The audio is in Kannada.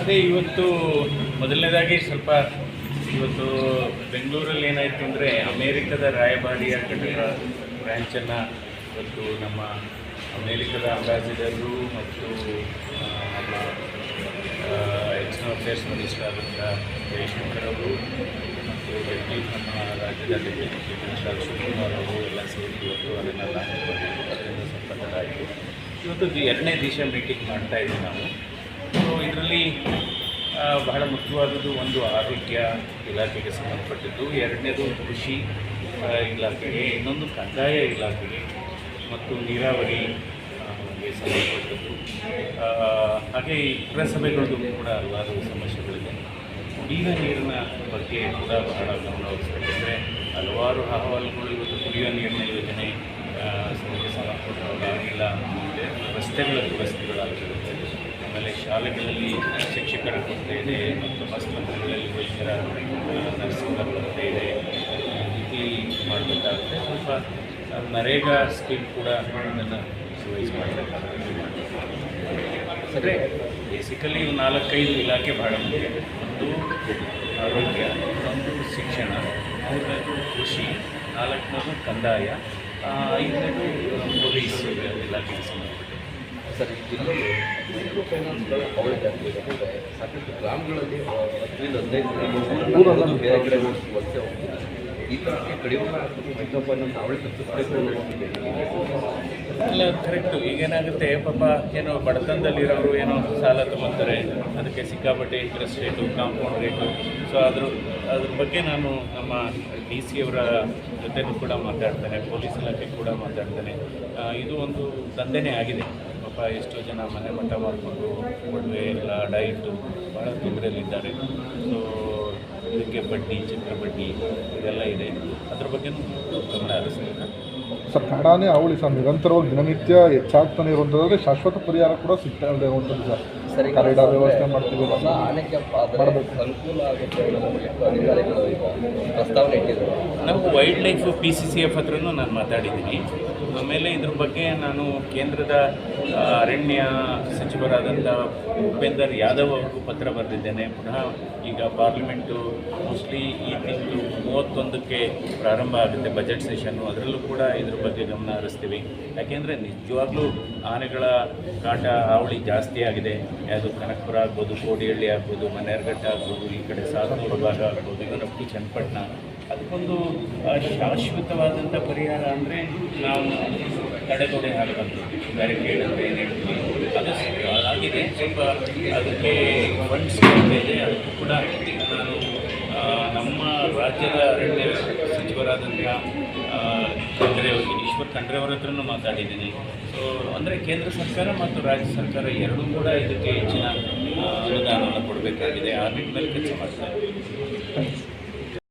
ಅದೇ ಇವತ್ತು ಮೊದಲನೇದಾಗಿ ಸ್ವಲ್ಪ ಇವತ್ತು ಬೆಂಗಳೂರಲ್ಲಿ ಏನಾಯಿತು ಅಂದರೆ ಅಮೇರಿಕದ ರಾಯಭಾರಿಯ ಕಟ್ಟಡ ಬ್ರ್ಯಾಂಚನ್ನು ಇವತ್ತು ನಮ್ಮ ಅಮೇರಿಕದ ಅಂಬಾಸಿಡರು ಮತ್ತು ನಮ್ಮ ಎಕ್ಸ್ಟರ್ನಲ್ ಅಫೇರ್ಸ್ ಮಿನಿಸ್ಟರ್ ಆದಂಥ ಜಯಶಂಕರ್ ಅವರು ಮತ್ತು ನಮ್ಮ ರಾಜ್ಯದ ಚೀಫ್ ಮಿನಿಸ್ಟರ್ ಶಿವಕುಮಾರ್ ಅವರು ಎಲ್ಲ ಸೇರಿ ಇವತ್ತು ಅದನ್ನೆಲ್ಲ ಅದರಿಂದ ಸ್ವಲ್ಪ ತಡ ಆಯಿತು ಇವತ್ತು ಎರಡನೇ ದಿವಸ ಮೀಟಿಂಗ್ ಮಾಡ್ತಾ ಇದ್ದೀವಿ ನಾವು. ಇದರಲ್ಲಿ ಬಹಳ ಮುಖ್ಯವಾದದ್ದು ಒಂದು ಆರೋಗ್ಯ ಇಲಾಖೆಗೆ ಸಂಬಂಧಪಟ್ಟಿದ್ದು. ಎರಡನೇದು ಕೃಷಿ ಇಲಾಖೆಗೆ, ಇನ್ನೊಂದು ಕಂದಾಯ ಇಲಾಖೆಗೆ ಮತ್ತು ನೀರಾವರಿ ಸಂಬಂಧಪಟ್ಟದ್ದು. ಹಾಗೆ ಪುರಸಭೆಗಳದ್ದು ಕೂಡ ಹಲವಾರು ಸಮಸ್ಯೆಗಳಿದೆ. ಕುಡಿಯುವ ನೀರಿನ ಬಗ್ಗೆ ಕೂಡ ಬಹಳ ಗಮನ ಹರಿಸಬೇಕೆಂದರೆ ಹಲವಾರು ಅಹವಾಲುಗಳು ಇವತ್ತು ಕುಡಿಯುವ ನೀರಿನ ಯೋಜನೆ ಸಂಬಂಧಪಟ್ಟಿಲ್ಲ ಇದೆ ರಸ್ತೆಗಳ ದುರಸ್ತಿಗಳಾಗಿರುತ್ತೆ ಆಮೇಲೆ ಶಾಲೆಗಳಲ್ಲಿ ಶಿಕ್ಷಕರ ಕೊರತೆ ಇದೆ ಮತ್ತು ಆಸ್ಪತ್ರೆಗಳಲ್ಲಿ ವೈದ್ಯರ ನರ್ಸಿಂಗ್ ಕೊರತೆ ಇದೆ. ಇಲ್ಲಿ ಮಾಡಬೇಕಾಗುತ್ತೆ. ಸ್ವಲ್ಪ ನರೇಗಾ ಸ್ಕೀಮ್ ಕೂಡ ಅದನ್ನು ಸುವೈಸ್ ಮಾಡಬೇಕಾಗುತ್ತೆ. ಬೇಸಿಕಲಿ ನಾಲ್ಕೈದು ಇಲಾಖೆ ಭಾಳ ಮುಖ್ಯ. ಒಂದು ಆರೋಗ್ಯ, ಒಂದು ಶಿಕ್ಷಣ, ಮೂರನೇದು ಕೃಷಿ, ನಾಲ್ಕನೇದು ಕಂದಾಯ ಐದನೇದು ಪೊಲೀಸ್ ಇಲಾಖೆಗೆ ಸಂಬಂಧಪಟ್ಟಿದೆ ಸರ್ ಜಿಲ್ಲೆಗೆ ಮೈಕ್ರೋ ಫೈನಾನ್ಸ್ಗಳ ಅವಳಿ ಜಾಸ್ತಿ ಇದೆ ಸಾಕಷ್ಟು ಗ್ರಾಮಗಳಲ್ಲಿ ಹತ್ತರಿಂದ ಹದಿನೈದು ಬೇರೆ ಕಡೆ ವಲಸೆ ಹೋಗ್ತಿದ್ದಾರೆ ಈ ಥರಕ್ಕೆ ಕಡಿಮೆ ಮೈಕ್ರೋ ಫೈನಾನ್ಸ್ ಅವಳಿ ತಪ್ಪಿಸಬೇಕು ಇಲ್ಲ ಕರೆಕ್ಟು ಈಗೇನಾಗುತ್ತೆ ಪಾಪ ಏನೋ ಬಡತನದಲ್ಲಿರೋರು ಏನೋ ಸಾಲ ತೊಗೊತಾರೆ ಅದಕ್ಕೆ ಸಿಕ್ಕಾಪಟ್ಟೆ interest rate compound rate so ಅದ್ರ ಅದ್ರ ಬಗ್ಗೆ ನಾನು ನಮ್ಮ ಡಿ ಸಿ ಅವರ ಜೊತೆನೂ ಕೂಡ ಮಾತಾಡ್ತೇನೆ ಪೊಲೀಸ್ ಇಲಾಖೆ ಕೂಡ ಮಾತಾಡ್ತೇನೆ. ಇದು ಒಂದು ದಂಧೆನೇ ಆಗಿದೆ. ಪಾಪ ಎಷ್ಟೋ ಜನ ಮನೆ ಮಠ ಮಾಡಿಕೊಂಡು ಒಡವೆ, ಎಲ್ಲ ಡೈಟು ಭಾಳ ತೊಂದರೆಯಲ್ಲಿದ್ದಾರೆ. ಸೊ ಇದಕ್ಕೆ ಬಡ್ಡಿ ಚಿತ್ರ ಬಡ್ಡಿ ಇದೆಲ್ಲ ಇದೆ. ಅದ್ರ ಬಗ್ಗೆ ಗಮನ ಹರಿಸ್ತೀನಿ ಸರ್ ಕನ್ನಡನೇ ಅವಳಿ, ಸರ್, ನಿರಂತರವಾಗಿ ದಿನನಿತ್ಯ ಹೆಚ್ಚಾಗ್ತಾನೆ ಇರುವಂಥದ್ದು ಶಾಶ್ವತ ಪರಿಹಾರ ಕೂಡ ಸಿಗ್ತಾ ಅಂತ ಸರ್. ಸರಿ ಕಾರಿಡಾರ್ ವ್ಯವಸ್ಥೆ ಮಾಡ್ತೀವಿ ಮಾಡಬೇಕು. ಅನುಕೂಲ ಆಗುತ್ತೆ ಅಧಿಕಾರಿಗಳು ಈಗ ಪ್ರಸ್ತಾವನೆ ಇಟ್ಟಿದ್ದಾರೆ. ನಾವು wildlife P C C F ಹತ್ರನೂ ನಾನು ಮಾತಾಡಿದ್ದೀನಿ. ಆಮೇಲೆ ಇದ್ರ ಬಗ್ಗೆ ನಾನು ಕೇಂದ್ರದ ಅರಣ್ಯ ಸಚಿವರಾದಂಥ ಭೂಪೇಂದರ್ ಯಾದವ್ ಅವ್ರಿಗೂ ಪತ್ರ ಬರೆದಿದ್ದೇನೆ. ಪುನಃ ಈಗ ಪಾರ್ಲಿಮೆಂಟು ಮೋಸ್ಟ್ಲಿ ಈ ತಿಂಗಳು ಮೂವತ್ತೊಂದಕ್ಕೆ ಪ್ರಾರಂಭ ಆಗುತ್ತೆ ಬಜೆಟ್ ಸೆಷನ್ನು ಅದರಲ್ಲೂ ಕೂಡ ಇದ್ರ ಬಗ್ಗೆ ಗಮನ ಹರಿಸ್ತೀವಿ. ಯಾಕೆಂದರೆ ನಿಜವಾಗ್ಲೂ ಆನೆಗಳ ಕಾಟ ಹಾವಳಿ ಜಾಸ್ತಿ ಆಗಿದೆ. ಯಾವುದು ಕನಕಪುರ ಆಗ್ಬೋದು, ಕೋಡಿಹಳ್ಳಿ ಆಗ್ಬೋದು ಮನೆಯರ್ಘಟ್ಟ ಆಗ್ಬೋದು, ಈ ಕಡೆ ಸಾಧನೂರು ಭಾಗ ಆಗ್ಬೋದು ಇವರಪ್ಪಿ ಚನ್ನಪಟ್ಟಣ. ಅದಕ್ಕೊಂದು ಶಾಶ್ವತವಾದಂಥ ಪರಿಹಾರ ಅಂದರೆ ನಾವು ತಡೆಗೋಡೆ ಹಾಕಬಾರ್ದು ಬೇರೆ ಕೇಳಿದ್ರೆ ಏನು ಅದು ಆಗಿದೆ. ಸ್ವಲ್ಪ ಅದಕ್ಕೆ ಫಂಡ್ಸ್ ಇದೆ ಅದಕ್ಕೂ ಕೂಡ ನಾನು ನಮ್ಮ ರಾಜ್ಯದ ಅರಣ್ಯ ಸಚಿವರಾದಂಥ ಈಶ್ವರ್ ಖಂಡ್ರೆ ಅವರ ಹತ್ರನೂ ಮಾತಾಡಿದ್ದೀನಿ. ಸೊ ಅಂದರೆ ಕೇಂದ್ರ ಸರ್ಕಾರ ಮತ್ತು ರಾಜ್ಯ ಸರ್ಕಾರ ಎರಡೂ ಕೂಡ ಇದಕ್ಕೆ ಹೆಚ್ಚಿನ ಅನುದಾನವನ್ನು ಕೊಡಬೇಕಾಗಿದೆ. ಆ ನಿಟ್ಟಿನಲ್ಲಿ ಕೆಲಸ ಮಾಡ್ತಾರೆ.